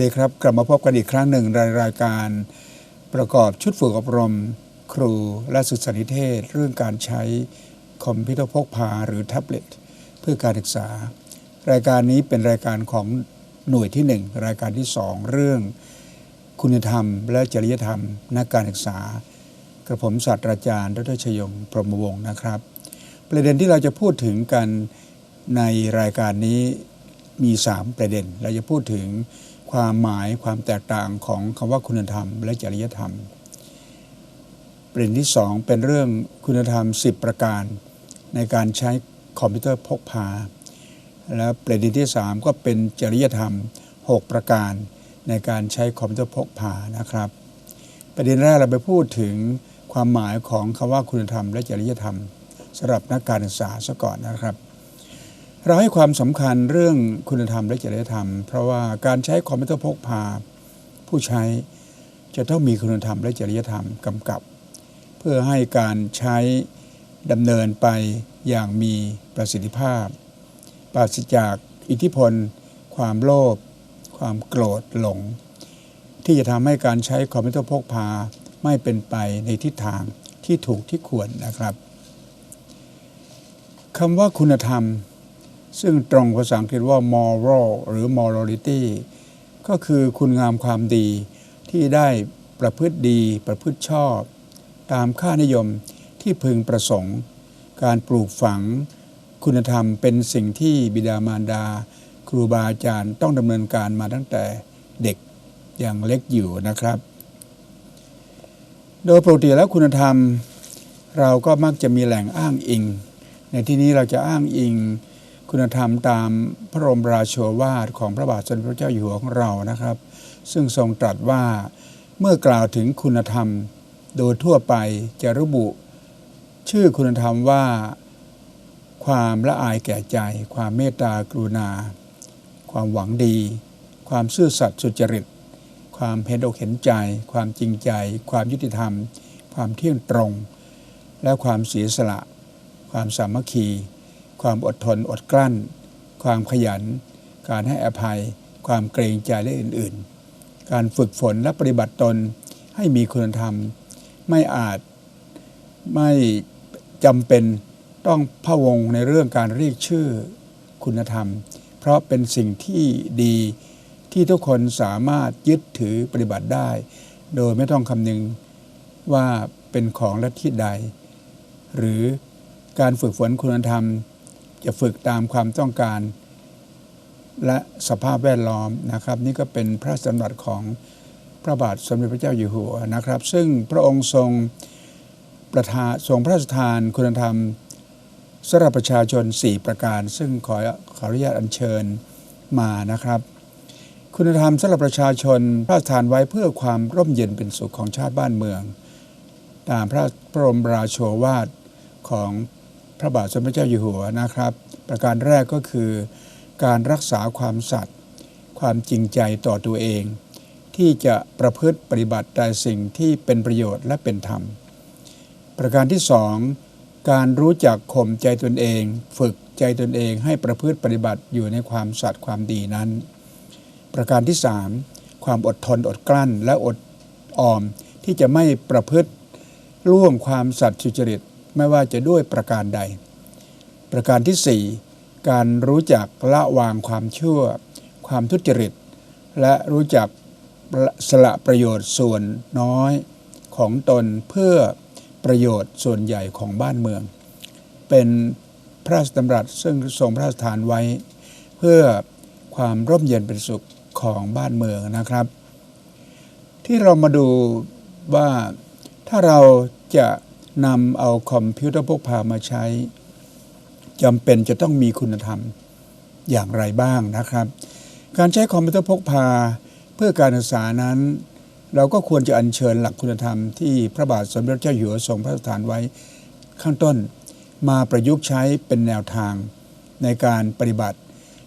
ดีครับ กลับมาพบกันอีกครั้งหนึ่งในรายการ ประกอบชุดฝึกอบรม ครูและศึกษานิเทศ เรื่องการใช้คอมพิวเตอร์พกพาหรือแท็บเล็ตเพื่อการศึกษา รายการนี้เป็นรายการของหน่วยที่ 1 รายการที่ 2 เรื่องคุณธรรม และจริยธรรมนักการศึกษากระผมศาสตราจารย์ดรชยงพรหมวงศ์นะครับ ประเด็นที่เราจะพูดถึงกันในรายการนี้มี 3 ประเด็น เราจะพูดถึง ความหมายความแตกต่างของคำว่าคุณธรรม และจริยธรรม ประเด็นที่ 2 เป็นเรื่องคุณธรรม 10 ประการ ในการใช้คอมพิวเตอร์พกพา และประเด็นที่ 3 ก็เป็นจริยธรรม 6 ประการ ในการใช้คอมพิวเตอร์พกพานะครับ ประเด็นแรกเราไปพูดถึงความหมายของคำว่าคุณธรรม และจริยธรรมสำหรับนักการศึกษาซะก่อนนะครับ เราให้ความสำคัญเรื่องคุณธรรมและจริยธรรม เพราะว่าการใช้คอมพิวเตอร์พกพา ผู้ใช้จะต้องมีคุณธรรมและจริยธรรมกำกับ เพื่อให้การใช้ดำเนินไปอย่างมีประสิทธิภาพ ปราศจากอิทธิพล ความโลภความโกรธหลง ที่จะทำให้การใช้คอมพิวเตอร์พกพาไม่เป็นไปในทิศทางที่ถูกที่ควรนะครับคำว่าคุณธรรม ซึ่งตรงภาษาอังกฤษว่า moral หรือ morality ก็คือคุณงามความดีที่ได้ประพฤติดีประพฤติชอบ ตามค่านิยมที่พึงประสงค์ การปลูกฝัง คุณธรรมเป็นสิ่งที่บิดามารดา ครูบาอาจารย์ต้องดำเนินการมาตั้งแต่เด็กอย่างเล็กอยู่นะครับ โดยปกติแล้วคุณธรรม เราก็มักจะมีแหล่งอ้างอิง ในที่นี้เราจะอ้างอิง คุณธรรมตามพระบรมราโชวาทของพระบาทสมเด็จพระเจ้าอยู่หัวของเรานะครับ ซึ่งทรงตรัสว่าเมื่อกล่าวถึงคุณธรรมโดยทั่วไปจะระบุ ชื่อคุณธรรมว่า ความละอายแก่ใจ ความเมตตากรุณา ความหวังดี ความซื่อสัตย์สุจริต ความเห็นอกเห็นใจ ความจริงใจ ความยุติธรรม ความเที่ยงตรง และความเสียสละ ความสามัคคี ความอดทนอดกลั้น ความขยัน การให้อภัย ความเกรงใจและอื่นๆ การฝึกฝนและปฏิบัติตนให้มีคุณธรรม ไม่อาจไม่จำเป็นต้องพะวงในเรื่องการเรียกชื่อคุณธรรม เพราะเป็นสิ่งที่ดีที่ทุกคนสามารถยึดถือปฏิบัติได้ โดยไม่ต้องคำนึงว่าเป็นของลัทธิใด หรือการฝึกฝนคุณธรรม จะฝึกตามความต้องการ และสภาพแวดล้อมนะครับ นี่ก็เป็นพระสำรัสของพระบาทสมเด็จพระเจ้าอยู่หัวนะครับ ซึ่งพระองค์ทรงประทานทรงพระราชทานคุณธรรมสำหรับประชาชน 4 ประการ ซึ่งขอขออนุญาตอัญเชิญมานะครับ คุณธรรมสำหรับประชาชนพระราชทานไว้เพื่อความร่มเย็นเป็นสุขของชาติบ้านเมือง ตามพระบรมราโชวาทของ พระบาทสมเด็จเจ้าอยู่หัวนะครับ ประการแรกก็คือการรักษาความสัตย์ความจริงใจต่อตัวเอง ที่จะประพฤติปฏิบัติแต่สิ่งที่เป็นประโยชน์และเป็นธรรม ประการที่สองการรู้จักข่มใจตนเอง ฝึกใจตนเองให้ประพฤติปฏิบัติอยู่ในความสัตย์ความดีนั้น ประการที่สามความอดทนอดกลั้นและอดออมที่จะไม่ประพฤติล่วงความสัตย์สุจริต ไม่ว่าจะด้วยประการใด ประการที่สี่การรู้จักละวางความชั่ว ความทุจริต และรู้จักสละประโยชน์ส่วนน้อยของตนเพื่อประโยชน์ส่วนใหญ่ของบ้านเมือง เป็นพระราชดำรัสซึ่งทรงพระราชทานไว้ เพื่อความร่มเย็นเป็นสุขของบ้านเมืองนะครับ ที่เรามาดูว่าถ้าเราจะ นำเอาคอมพิวเตอร์พกพามาใช้จำเป็นจะต้องมีคุณธรรมอย่างไรบ้างนะครับ การใช้คอมพิวเตอร์พกพาเพื่อการศึกษานั้น เราก็ควรจะอัญเชิญหลักคุณธรรมที่พระบาทสมเด็จเจ้าอยู่หัวทรงพระราชทานไว้ข้างต้น มาประยุกต์ใช้เป็นแนวทางในการปฏิบัติ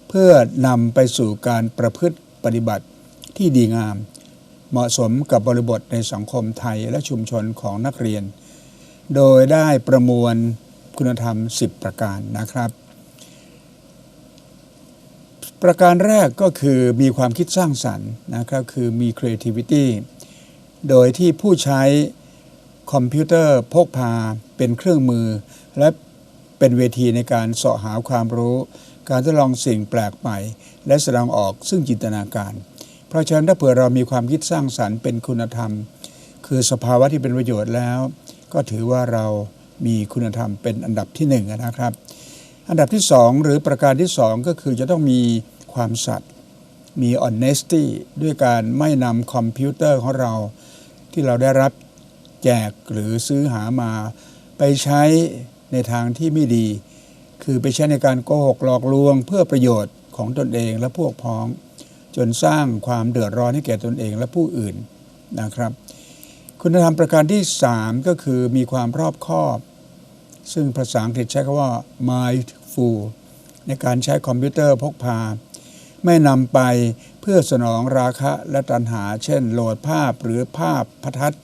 เพื่อนำไปสู่การประพฤติปฏิบัติที่ดีงาม เหมาะสมกับบริบทในสังคมไทยและชุมชนของนักเรียน โดยได้ประมวลคุณธรรม 10 ประการนะครับ ประการแรกก็คือมีความคิดสร้างสรรค์นะครับคือมี creativity โดยที่ผู้ใช้คอมพิวเตอร์พกพาเป็นเครื่องมือ และเป็นเวทีในการเสาะหาความรู้ การทดลองสิ่งแปลกใหม่ และแสดงออกซึ่งจินตนาการ เพราะฉะนั้นถ้าเผื่อเรามีความคิดสร้างสรรค์เป็นคุณธรรม คือสภาวะที่เป็นประโยชน์แล้ว ก็ถือว่าเรามีคุณธรรมเป็นอันดับที่หนึ่งนะครับ อันดับที่สองหรือประการที่สองก็คือจะต้องมีความสัตย์มี honesty ด้วยการไม่นำคอมพิวเตอร์ของเรา ที่เราได้รับแจกหรือซื้อหามา ไปใช้ในทางที่ไม่ดี คือไปใช้ในการโกหกหลอกลวง เพื่อประโยชน์ของตนเองและพวกพ้อง จนสร้างความเดือดร้อนให้แก่ตนเองและผู้อื่นนะครับ คุณธรรมประการที่ 3 ก็คือมีความรอบคอบ ซึ่งภาษาอังกฤษใช้คำว่า mindful ในการใช้คอมพิวเตอร์พกพา ไม่นำไปเพื่อสนองราคะและตัณหา เช่น โหลดภาพหรือภาพพทัศน์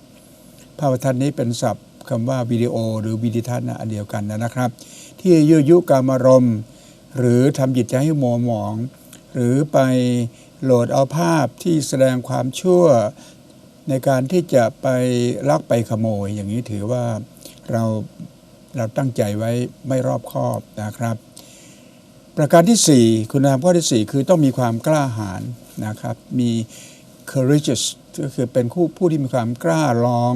ภาพพทัศน์นี้เป็นศัพท์คำว่าวิดีโอหรือวิดีทัศน์นะอันเดียวกันนะครับ ที่ยั่วยุกามารมณ์ หรือทำจิตใจให้มัวหมอง หรือไปโหลดเอาภาพที่แสดงความชั่ว ในการที่จะไปลักไปขโมย อย่างนี้ถือว่าเราเราตั้งใจไว้ไม่รอบคอบนะครับ ประการที่ 4 คุณธรรมข้อที่ 4 คือต้องมีความกล้าหาญนะครับ มี courageous ก็คือเป็นผู้ผู้ที่มีความกล้าลอง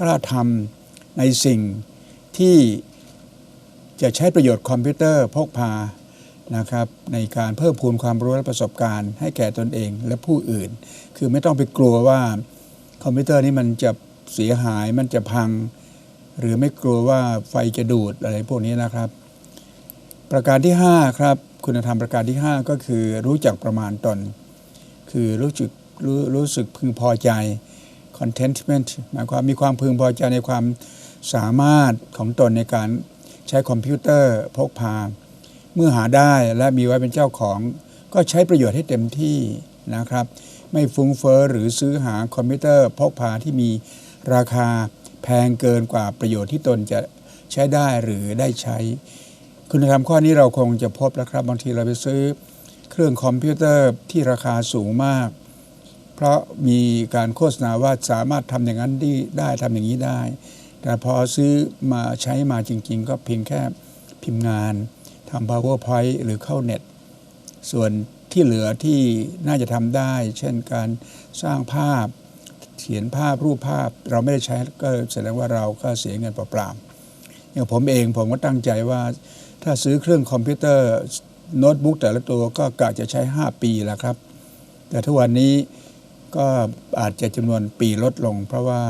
กล้าทำในสิ่งที่จะใช้ประโยชน์คอมพิวเตอร์พกพานะครับในการเพิ่มพูนความรู้และประสบการณ์ให้แก่ตนเองและผู้อื่น คือไม่ต้องไปกลัวว่า คอมพิวเตอร์นี้มันจะเสียหายมันจะพัง หรือไม่กลัวว่าไฟจะดูดอะไรพวกนี้นะครับ ประการที่ 5 ครับ คุณธรรมประการที่ 5 ก็คือรู้จักประมาณตน คือรู้สึกรู้รู้สึกพึงพอใจ contentment หมายความมีความพึงพอใจในความสามารถของตนในการใช้คอมพิวเตอร์พกพา เมื่อหาได้และมีไว้เป็นเจ้าของ ก็ใช้ประโยชน์ให้เต็มที่นะครับ ไม่ฟุ้งเฟอ้อหรือซื้อหาคอมพิวเตอร์พกพาที่มีราคาแพงเกินกว่าประโยชน์ที่ตนจะใช้ได้หรือได้ใช้ คุณธรรมข้อนี้เราคงจะพบแล้วครับบางทีเราไปซื้อ เครื่องคอมพิวเตอร์ที่ราคาสูงมาก เพราะมีการโฆษณาว่าสามารถทำอย่างนั้นได้ทำอย่างนี้ได้ แต่พอซื้อมาใช้มาจริง ๆ ก็เพียงแค่พิมพ์งานทำ powerpoint หรือเข้าเน็ตส่วน ที่เหลือที่น่าจะทำได้ เช่นการสร้างภาพเขียนภาพรูปภาพเราไม่ได้ใช้ก็แสดงว่าเราก็เสียเงินเปล่าๆอย่างผมเองผมก็ตั้งใจว่าถ้าซื้อเครื่องคอมพิวเตอร์โน้ตบุ๊กแต่ละตัวก็กะจะใช้ 5 ปีแล้วครับ แต่ทุกวันนี้ก็อาจจะจำนวนปีลดลง เพราะว่า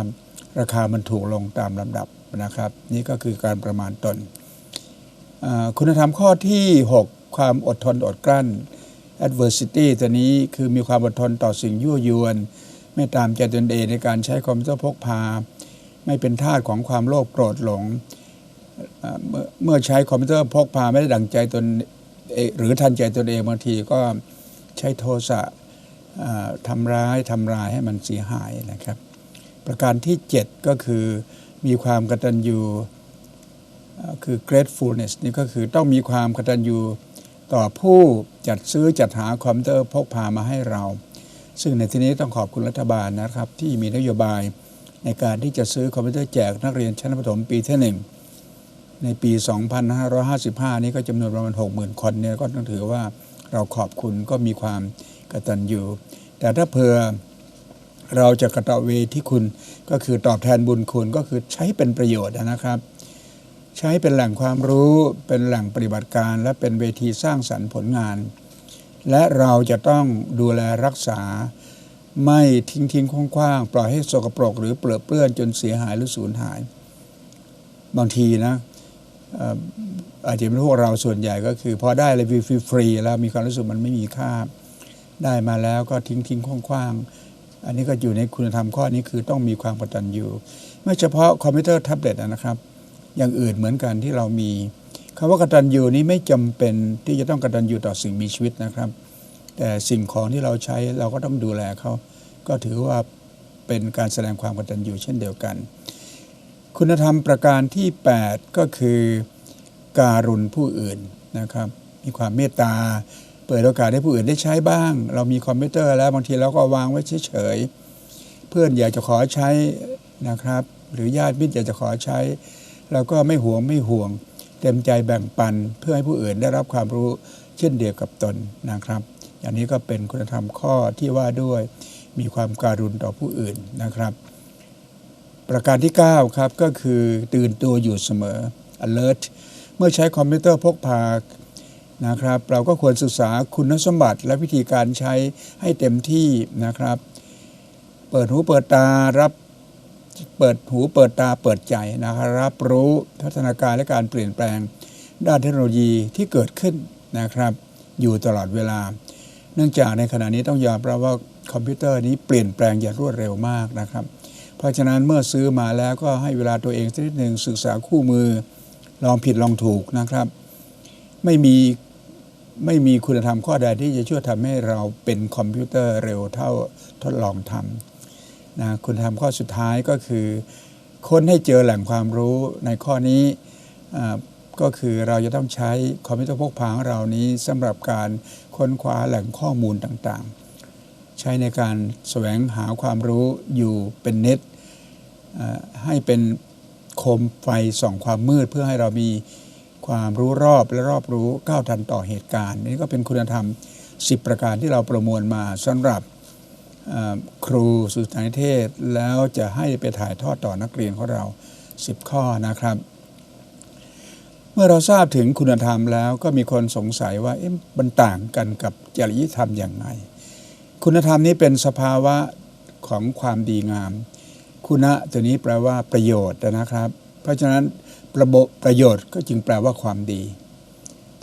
ราคามันถูกลงตามลำดับนะครับ นี่ก็คือการประมาณตน คุณธรรมข้อที่ 6 ความอดทนอดกลั้น adversity ตัวนี้คือมีความอดทนต่อสิ่งยั่วยวน ไม่ตามใจตนเองในการใช้คอมพิวเตอร์พกพา ไม่เป็นทาสของความโลภโกรธหลง เมื่อใช้คอมพิวเตอร์พกพาไม่ได้ดังใจตนหรือทันใจตนเองบางทีก็ใช้โทสะทำร้ายทำลายให้มันเสียหายนะครับ ประการที่ 7 ก็คือมีความกตัญญูคือ gratefulness นี่ก็คือต้องมีความกตัญญู ต่อผู้จัดซื้อจัดหาคอมพิวเตอร์พกพามาให้เรา ซึ่งในที่นี้ต้องขอบคุณรัฐบาลนะครับ ที่มีนโยบายในการที่จะซื้อคอมพิวเตอร์แจกนักเรียนชั้นประถมปีที่1ในปี 2555 นี้ก็จำนวนประมาณ 60,000 คนเนี่ยก็ต้องถือว่าเราขอบคุณก็มีความกตัญญูแต่ถ้าเผื่อเราจะกระตะเวที่คุณก็คือตอบแทนบุญคุณก็คือใช้เป็นประโยชน์นะครับ ใช้เป็นแหล่งความรู้เป็นแหล่งปฏิบัติการและเป็นเวทีสร้างสรรค์ผลงาน และเราจะต้องดูแลรักษา ไม่ทิ้งทิ้งคว้างๆ ปล่อยให้สกปรกหรือเปลือเปื้อนจนเสียหายหรือสูญหาย บางทีนะอาจจะเป็นพวกเราส่วนใหญ่ก็คือ พอได้เลยฟรีๆแล้วมีความรู้สึกมันไม่มีค่า ได้มาแล้วก็ทิ้งทิ้งคว้างๆ อันนี้ก็อยู่ในคุณธรรมข้อนี้คือต้องมีความกตัญญูไม่เฉพาะคอมพิวเตอร์แท็บเล็ตนะครับ อย่างอื่นเหมือนกันที่เรามีคำว่ากตัญญูนี้ไม่จำเป็นที่จะต้องกตัญญูต่อสิ่งมีชีวิตนะครับ แต่สิ่งของที่เราใช้เราก็ต้องดูแลเขาก็ถือว่าเป็นการแสดงความกตัญญูเช่นเดียวกัน คุณธรรมประการที่ 8 ก็คือการุณผู้อื่นนะครับ มีความเมตตา เปิดโอกาสให้ผู้อื่นได้ใช้บ้าง เรามีคอมพิวเตอร์แล้วบางทีเราก็วางไว้เฉยๆเพื่อนอยากจะขอใช้นะครับ หรือญาติมิตรอยากจะขอใช้ เราก็ไม่หวงไม่ห่วง เต็มใจแบ่งปันเพื่อให้ผู้อื่นได้รับความรู้เช่นเดียวกับตนนะครับ อย่างนี้ก็เป็นคุณธรรมข้อที่ว่าด้วยมีความการุณต่อผู้อื่นนะครับ ประการที่ 9 ครับก็คือตื่นตัวอยู่เสมอ alert เมื่อใช้คอมพิวเตอร์พกพานะครับ เราก็ควรศึกษาคุณสมบัติและวิธีการใช้ให้เต็มที่นะครับ เปิดหูเปิดตารับ เปิดหูเปิดตาเปิดใจนะครับรับรู้พัฒนาการและการเปลี่ยนแปลง ด้านเทคโนโลยีที่เกิดขึ้นนะครับ อยู่ตลอดเวลา เนื่องจากในขณะนี้ต้องยอมรับว่าคอมพิวเตอร์นี้เปลี่ยนแปลงอย่างรวดเร็วมากนะครับ เพราะฉะนั้นเมื่อซื้อมาแล้วก็ให้เวลาตัวเองสักนิดหนึ่งศึกษาคู่มือ ลองผิดลองถูกนะครับ ไม่มีไม่มีคุณธรรมข้อใดที่จะช่วยทำให้เราเป็นคอมพิวเตอร์เร็วเท่าทดลองทำ นะคุณธรรมข้อสุดท้ายก็คือ ค้นให้เจอแหล่งความรู้ในข้อนี้ก็คือเราจะต้องใช้คอมพิวเตอร์พกพาของเรานี้สำหรับการค้นคว้าแหล่งข้อมูลต่างๆ ใช้ในการแสวงหาความรู้อยู่เป็นเน็ตให้เป็นโคมไฟส่องความมืดเพื่อให้เรามีความรู้รอบและรอบรู้ก้าวทันต่อเหตุการณ์ นี่ก็เป็นคุณธรรม 10 ประการที่เราประมวลมาสำหรับ ครูสุสานิเทศแล้วจะให้ไปถ่ายทอดต่อนักเรียนของเรา 10 ข้อนะครับ เมื่อเราทราบถึงคุณธรรมแล้วก็มีคนสงสัยว่าเอ๊ะมันต่างกันกับจริยธรรมอย่างไรคุณธรรมนี้เป็นสภาวะของความดีงาม คุณะตัวนี้แปลว่าประโยชน์นะครับ เพราะฉะนั้นประบบประโยชน์ก็จึงแปลว่าความดี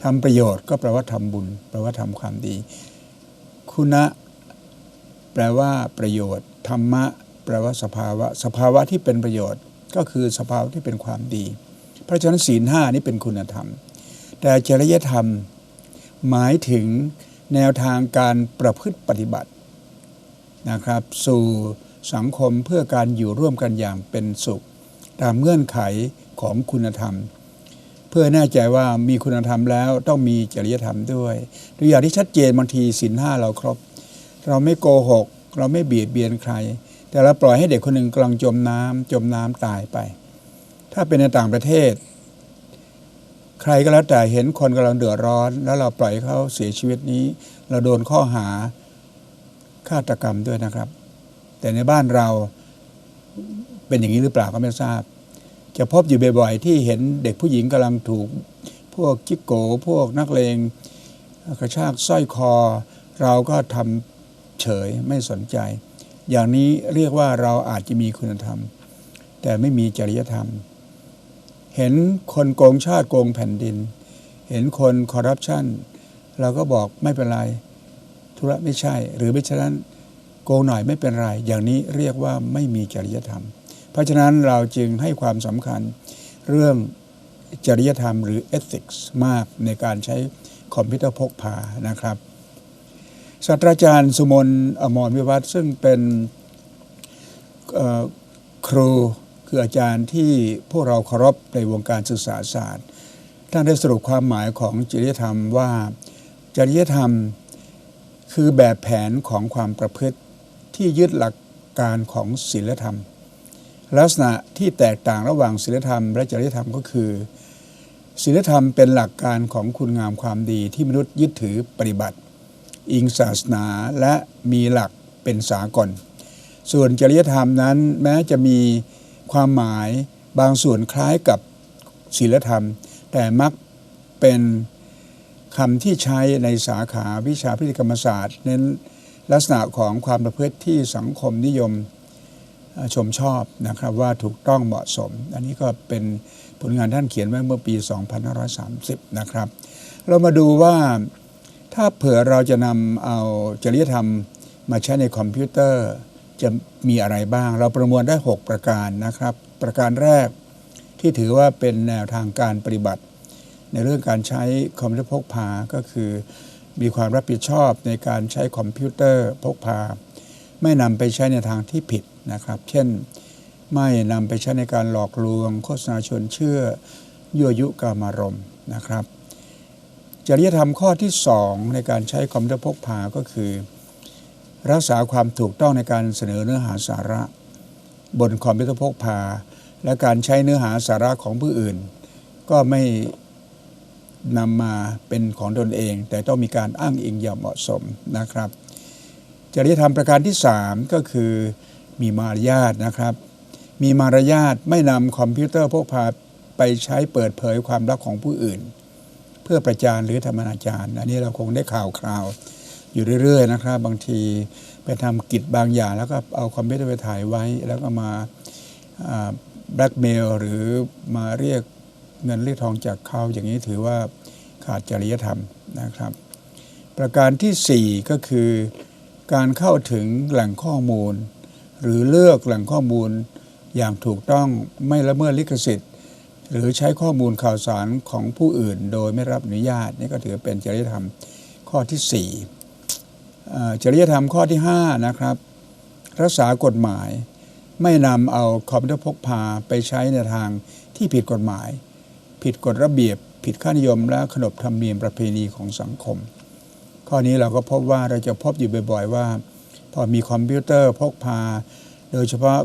ทำประโยชน์ก็แปลว่าทำบุญ แปลว่าทำความดี คุณะ แปลว่าประโยชน์ ธรรมะ แปลว่าสภาวะ สภาวะที่เป็นประโยชน์ ก็คือสภาวะที่เป็นความดี เพราะฉะนั้นศีลห้านี้เป็นคุณธรรม แต่จริยธรรม หมายถึงแนวทางการประพฤติปฏิบัตินะครับ สู่สังคมเพื่อการอยู่ร่วมกันอย่างเป็นสุข ตามเงื่อนไขของคุณธรรม เพื่อแน่ใจว่ามีคุณธรรมแล้วต้องมีจริยธรรมด้วยตัวอย่างที่ชัดเจนบางทีศีลห้าเราครบ เราไม่โกหก เราไม่เบียดเบียนใคร แต่เราปล่อยให้เด็กคนหนึ่งกำลังจมน้ำจมน้ำตายไป ถ้าเป็นในต่างประเทศ ใครก็แล้วแต่เห็นคนกำลังเดือดร้อน แล้วเราปล่อยเขาเสียชีวิตนี้ เราโดนข้อหาฆาตกรรมด้วยนะครับ แต่ในบ้านเราเป็นอย่างนี้หรือเปล่าก็ไม่ทราบ จะพบอยู่บ่อยๆ ที่เห็นเด็กผู้หญิงกำลังถูกพวกกิ๊กโก พวกนักเลงกระชากสร้อยคอ เราก็ทำ เฉยไม่สนใจ อย่างนี้เรียกว่าเราอาจจะมีคุณธรรม แต่ไม่มีจริยธรรม เห็นคนโกงชาติโกงแผ่นดิน เห็นคนคอร์รัปชันเราก็บอกไม่เป็นไร ธุระไม่ใช่ หรือไม่ฉะนั้นโกงหน่อยไม่เป็นไร อย่างนี้เรียกว่าไม่มีจริยธรรม เพราะฉะนั้นเราจึงให้ความสำคัญเรื่องจริยธรรมหรือ ethics มากในการใช้คอมพิวเตอร์พกพานะครับ ศาสตราจารย์สุมนอมรวิวัฒน์ซึ่งเป็นครูคืออาจารย์ที่พวกเราเคารพในวงการศึกษาศาสตร์ท่านได้สรุปความหมายของจริยธรรมว่าจริยธรรมคือแบบแผนของความประพฤติที่ยึดหลักการของศีลธรรม ลักษณะที่แตกต่างระหว่างศีลธรรม และจริยธรรมก็คือศีลธรรมเป็นหลักการของคุณงามความดีที่มนุษย์ยึดถือปฏิบัติ อิงศาสนาและมีหลักเป็นสากล ส่วนจริยธรรมนั้นแม้จะมีความหมายบางส่วนคล้ายกับศีลธรรม แต่มักเป็นคำที่ใช้ในสาขาวิชาพฤติกรรมศาสตร์ เน้นลักษณะของความประพฤติที่สังคมนิยมชมชอบนะครับว่าถูกต้องเหมาะสม อันนี้ก็เป็นผลงานท่านเขียนไว้เมื่อปี 2530 นะครับ เรามาดูว่า ถ้าเผื่อเราจะนำเอาจริยธรรมมาใช้ในคอมพิวเตอร์ จะมีอะไรบ้าง เราประมวลได้ 6 ประการนะครับ ประการแรกที่ถือว่าเป็นแนวทางการปฏิบัติ ในเรื่องการใช้คอมพิวเตอร์พกพา ก็คือ มีความรับผิดชอบในการใช้คอมพิวเตอร์พกพา ไม่นำไปใช้ในทางที่ผิดนะครับ เช่น ไม่นำไปใช้ในการหลอกลวง โฆษณาชวนเชื่อยั่วยุกามารมณ์นะครับ จริยธรรมข้อที่2ในการใช้คอมพิวเตอร์พกพาก็คือ รักษาความถูกต้องในการเสนอเนื้อหาสาระ บนคอมพิวเตอร์พกพา และการใช้เนื้อหาสาระของผู้อื่น ก็ไม่นำมาเป็นของตนเอง แต่ต้องมีการอ้างอิงอย่างเหมาะสมนะครับ จริยธรรมประการที่ 3 ก็คือมีมารยาทนะครับ มีมารยาทไม่นำคอมพิวเตอร์พกพาไปใช้เปิดเผยความลับของผู้อื่น เพื่อประจานหรือธรรมนาจารย์ อันนี้เราคงได้ข่าวคราวอยู่เรื่อย ๆ นะครับ บางทีไปทำกิจบางอย่าง แล้วก็เอาคอมพิวเตอร์ไปถ่ายไว้ แล้วก็มาแบล็กเมลหรือมาเรียกเงินเรียกทองจากเขาอย่างนี้ถือว่าขาดจริยธรรมนะครับ ประการทีสี่4 ก็คือการเข้าถึงแหล่งข้อมูล หรือเลือกแหล่งข้อมูลอย่างถูกต้องไม่ละเมิดลิขสิทธิ์ หรือใช้ข้อมูลข่าวสารของผู้อื่น โดยไม่รับอนุญาตนี่ก็ถือเป็นจริยธรรมข้อที่4จริยธรรมข้อที่ 5 นะครับ รักษากฎหมาย ไม่นำเอาคอมพิวเตอร์พกพาไปใช้ในทางที่ผิดกฎหมาย ผิดกฎระเบียบ ผิดค่านิยม และขนบธรรมเนียมประเพณีของสังคม ข้อนี้เราก็พบว่าเราจะพบอยู่บ่อย ๆ ว่า พอมีคอมพิวเตอร์พกพา โดยเฉพาะ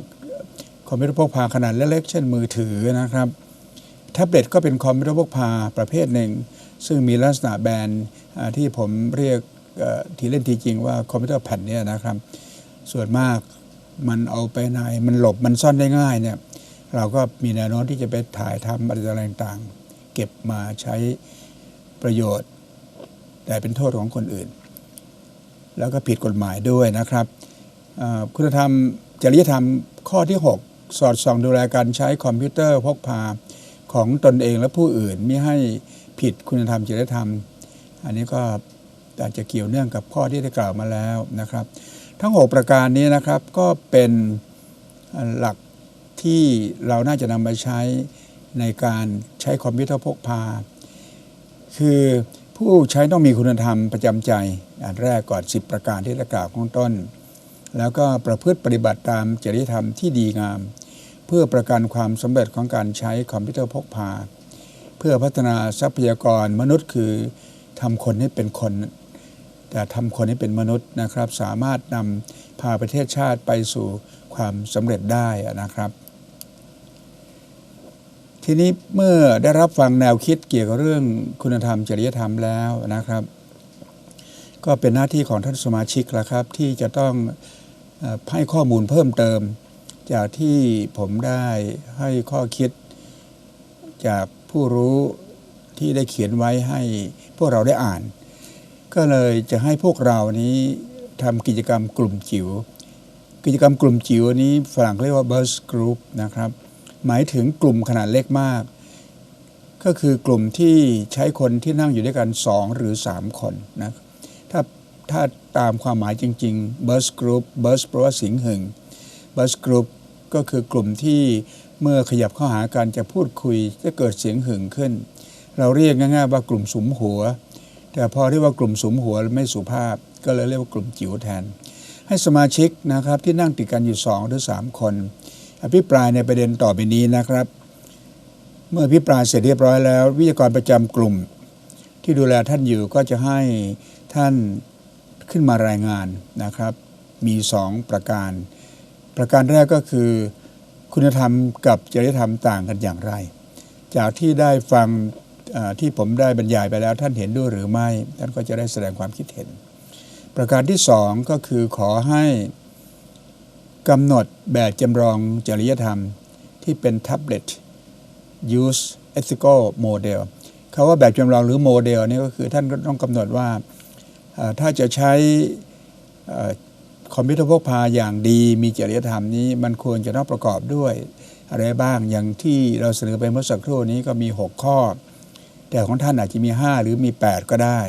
คอมพิวเตอร์พกพาขนาดเล็กๆเช่นมือถือนะครับ แท็บเล็ตก็เป็นคอมพิวเตอร์พกพาประเภทหนึ่ง ซึ่งมีลักษณะแบนที่ผมเรียกทีเล่นทีจริงว่าคอมพิวเตอร์แผ่นเนี้นะครับ ส่วนมากมันเอาไปไหนมันหลบมันซ่อนได้ง่ายเนี่ยเราก็มีแนวโน้มที่จะไปถ่ายทำอะไรต่างๆ เก็บมาใช้ประโยชน์ แต่เป็นโทษของคนอื่น แล้วก็ผิดกฎหมายด้วยนะครับคุณธรรมจริยธรรมข้อที่ 6 สอดส่องดูแลการใช้คอมพิวเตอร์พกพา ของตนเองและผู้อื่นไม่ให้ผิดคุณธรรมจริยธรรม อันนี้ก็อาจจะเกี่ยวเนื่องกับข้อที่ได้กล่าวมาแล้วนะครับ ทั้ง 6 ประการนี้นะครับก็เป็นหลักที่เราน่าจะนำมาใช้ในการใช้คอมพิวเตอร์พกพา คือผู้ใช้ต้องมีคุณธรรมประจำใจ อันแรกก่อน 10 ประการที่ได้กล่าวข้างต้น แล้วก็ประพฤติปฏิบัติตามจริยธรรมที่ดีงาม พื่อประกันความสำเร็จของการใช้คอมพิวเตอร์พกพา เพื่อพัฒนาทรัพยากรมนุษย์คือทำคนให้เป็นคน แต่ทำคนให้เป็นมนุษย์นะครับ สามารถนำพาประเทศชาติไปสู่ความสำเร็จได้นะครับ ทีนี้เมื่อได้รับฟังแนวคิดเกี่ยวกับเรื่องคุณธรรมจริยธรรมแล้วนะครับ ก็เป็นหน้าที่ของท่านสมาชิกแล้วครับ ที่จะต้องให้ข้อมูลเพิ่มเติม จากที่ผมได้ให้ข้อคิดจากผู้รู้ที่ได้เขียนไว้ให้พวกเราได้อ่าน ก็เลยจะให้พวกเรานี้ทำกิจกรรมกลุ่มจิ๋วกิจกรรมกลุ่มจิ๋วนี้ฝรั่งเรียกว่า burst group นะครับ หมายถึงกลุ่มขนาดเล็กมาก ก็คือกลุ่มที่ใช้คนที่นั่งอยู่ด้วยกัน 2 หรือ 3 คนนะถ้าถ้าตามความหมายจริง ๆ burst group burst แปลว่าสิงหึง burst group ก็คือกลุ่มที่เมื่อขยับเข้าหากันจะพูดคุยจะเกิดเสียงหึงขึ้น เราเรียกง่ายๆว่ากลุ่มสุมหัว แต่พอเรียกว่ากลุ่มสุมหัวไม่สุภาพ ก็เลยเรียกว่ากลุ่มจิ๋วแทน ให้สมาชิกนะครับที่นั่งติดกันอยู่สองหรือสามคน อภิปรายในประเด็นต่อไปนี้นะครับ เมื่ออภิปรายเสร็จเรียบร้อยแล้ว วิทยากรประจำกลุ่ม ที่ดูแลท่านอยู่ก็จะให้ท่านขึ้นมารายงานนะครับ มีสองประการ ประการแรกก็คือ คุณธรรมกับจริยธรรมต่างกันอย่างไร จากที่ได้ฟังที่ผมได้บรรยายไปแล้ว ท่านเห็นด้วยหรือไม่ ท่านก็จะได้แสดงความคิดเห็น ประการที่สองก็คือขอให้กำหนดแบบจำลองจริยธรรมที่เป็น Tablet Use Ethical Model คาว่าแบบจำลองหรือโมเดลนี่ก็คือท่านต้องกำหนดว่าถ้าจะใช้ คอมพิวเตอร์พกพาอย่างดีมีจริยธรรมนี้ มันควรจะต้องประกอบด้วย อะไรบ้างอย่างที่เราเสนอไปเมื่อสักครู่นี้ก็มี 6 ข้อ แต่ของท่านอาจจะมี 5 หรือมี 8 ก็ได้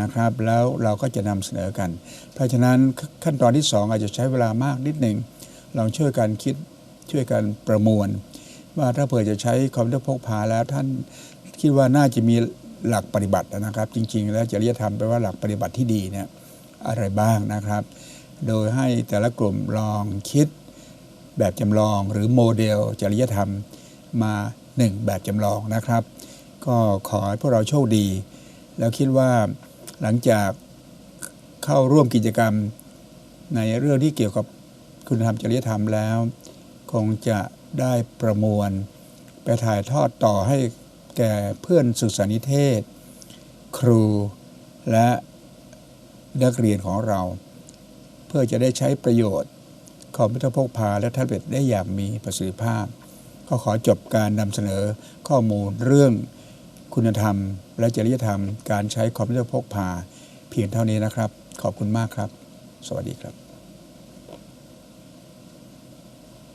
นะครับ แล้วเราก็จะนำเสนอกัน เพราะฉะนั้นขั้นตอนที่ 2 อาจจะใช้เวลามากนิดหนึ่งลองช่วยกันคิดช่วยกันประมวล ว่าถ้าเผื่อจะใช้คอมพิวเตอร์พกพาแล้วท่านคิดว่าน่าจะมีหลักปฏิบัตินะครับ จริง ๆ แล้วจริยธรรมแปลว่าหลักปฏิบัติที่ดีเนี่ยอะไรบ้างนะครับ โดยให้แต่ละกลุ่มลองคิดแบบจำลองหรือโมเดลจริยธรรมมา 1 แบบจำลองนะครับ ก็ขอให้พวกเราโชคดี แล้วคิดว่าหลังจากเข้าร่วมกิจกรรมในเรื่องที่เกี่ยวกับคุณธรรมจริยธรรมแล้ว คงจะได้ประมวล ไปถ่ายทอดต่อให้แก่เพื่อนศึกษานิเทศ ครูและนักเรียนของเรา เพื่อจะได้ใช้ประโยชน์คอมพิวเตอร์พกพาและแท็บเล็ตได้อย่างมีประสิทธิภาพ ก็ขอจบการนำเสนอข้อมูลเรื่องคุณธรรม และจริยธรรม การใช้คอมพิวเตอร์พกพา เพียงเท่านี้นะครับ ขอบคุณมากครับ สวัสดีครับ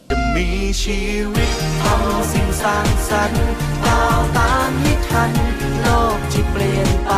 จะมีชีวิตทำสิ่งสร้างสรรค์ก้าวตามให้ทัน โลกที่เปลี่ยนไป